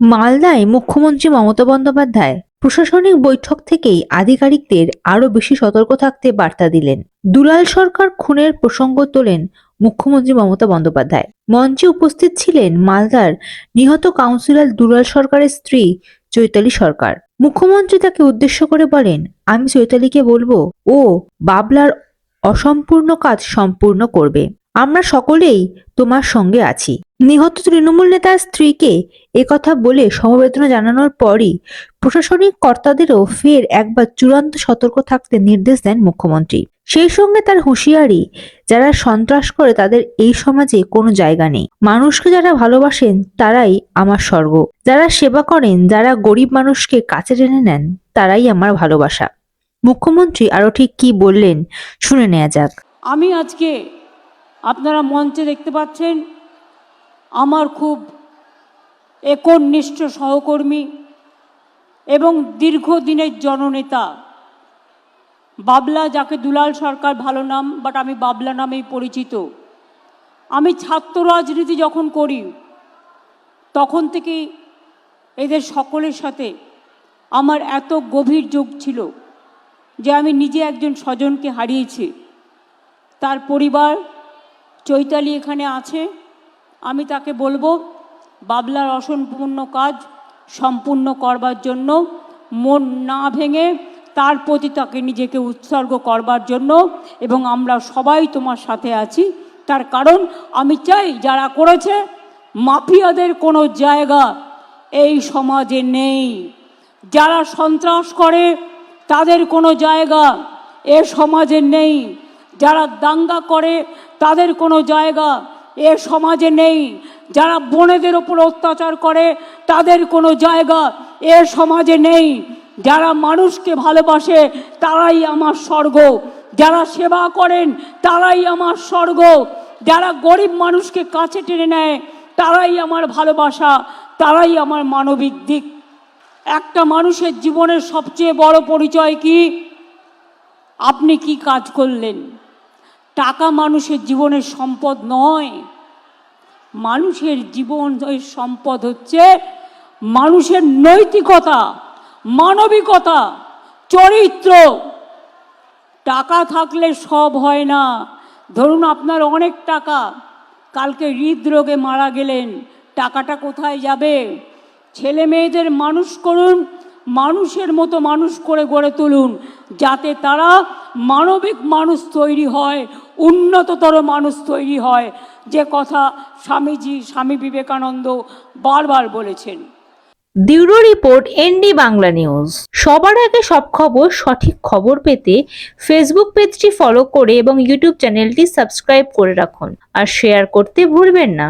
মালদায় মুখ্যমন্ত্রী মমতা বন্দ্যোপাধ্যায় প্রশাসনিক বৈঠক থেকেই আধিকারিকদের আরও বেশি সতর্ক থাকতে বার্তা দিলেন। দুলাল সরকার খুনের প্রসঙ্গ তোলেন মুখ্যমন্ত্রী মমতা বন্দ্যোপাধ্যায়। মঞ্চে উপস্থিত ছিলেন মালদার নিহত কাউন্সিলর দুলাল সরকারের স্ত্রী চৈতালি সরকার। মুখ্যমন্ত্রী তাকে উদ্দেশ্য করে বলেন, আমি চৈতালিকে বলব, ও বাবলার অসম্পূর্ণ কাজ সম্পূর্ণ করবে। আমরা সকলেই তোমার সঙ্গে আছি। নিহত তৃণমূল নেতার স্ত্রীকে একথা বলে সমবেদনা জানানোর পরই প্রশাসনিক কর্তাদেরও ফের একবার চূড়ান্ত সতর্ক থাকতে নির্দেশ দেন মুখ্যমন্ত্রী। সেই সঙ্গে তার হুঁশিয়ারি, যারা সন্ত্রাস করে তাদের এই সমাজে কোনো জায়গা নেই। মানুষকে যারা ভালোবাসেন, তারাই আমার স্বর্গ। যারা সেবা করেন, যারা গরিব মানুষকে কাছে টেনে নেন, তারাই আমার ভালোবাসা। মুখ্যমন্ত্রী আরও ঠিক কি বললেন, শুনে নেওয়া যাক। আমি আজকে আপনারা মঞ্চে দেখতে পাচ্ছেন, আমার খুব একনিষ্ঠ সহকর্মী এবং দীর্ঘদিনের জননেতা। বাবলা, যাকে দুলাল সরকার ভালো নাম বাট আমি বাবলা নামেই পরিচিত। আমি ছাত্র রাজনীতি যখন করি, তখন থেকেই এদের সকলের সাথে আমার এত গভীর যোগ ছিল যে আমি নিজে একজন স্বজনকে হারিয়েছি। তার পরিবার চৈতালি এখানে আছে। আমি তাকে বলব, বাবলার অসম্পূর্ণ কাজ সম্পূর্ণ করবার জন্য, মন না ভেঙে তার প্রতি তাকে নিজেকে উৎসর্গ করবার জন্য, এবং আমরা সবাই তোমার সাথে আছি। তার কারণ, আমি চাই যারা করেছে, মাফিয়াদের কোনো জায়গা এই সমাজে নেই। যারা সন্ত্রাস করে, তাদের কোনো জায়গা এ সমাজে নেই। যারা দাঙ্গা করে, তাদের কোনো জায়গা এ সমাজে নেই। যারা বোনেদের ওপর অত্যাচার করে, তাদের কোনো জায়গা এ সমাজে নেই। যারা মানুষকে ভালোবাসে, তারাই আমার স্বর্গ। যারা সেবা করেন, তারাই আমার স্বর্গ। যারা গরিব মানুষকে কাছে টেনে নেয়, তারাই আমার ভালোবাসা, তারাই আমার মানবিক দিক। একটা মানুষের জীবনের সবচেয়ে বড় পরিচয় কি? আপনি কি কাজ করলেন? টাকা মানুষের জীবনের সম্পদ নয়। মানুষের জীবনের সম্পদ হচ্ছে মানুষের নৈতিকতা, মানবিকতা, চরিত্র। টাকা থাকলে সব হয় না। ধরুন আপনার অনেক টাকা, কালকে হৃদরোগে মারা গেলেন, টাকাটা কোথায় যাবে? ছেলে মেয়েদের মানুষ করুন, মানুষের মতো মানুষ করে গড়ে তুলুন, যাতে তারা মানবিক মানুষ তৈরি হয় উন্নততর মানুষ তৈরি হয়। যে কথা স্বামীজি, স্বামী বিবেকানন্দ বারবার বলেছেন। Bureau report, ND Bangla news. সবার আগে সব খবর, সঠিক খবর পেতে ফেসবুক পেজটি ফলো করে এবং ইউটিউব চ্যানেলটি সাবস্ক্রাইব করে রাখুন। আর শেয়ার করতে ভুলবেন না।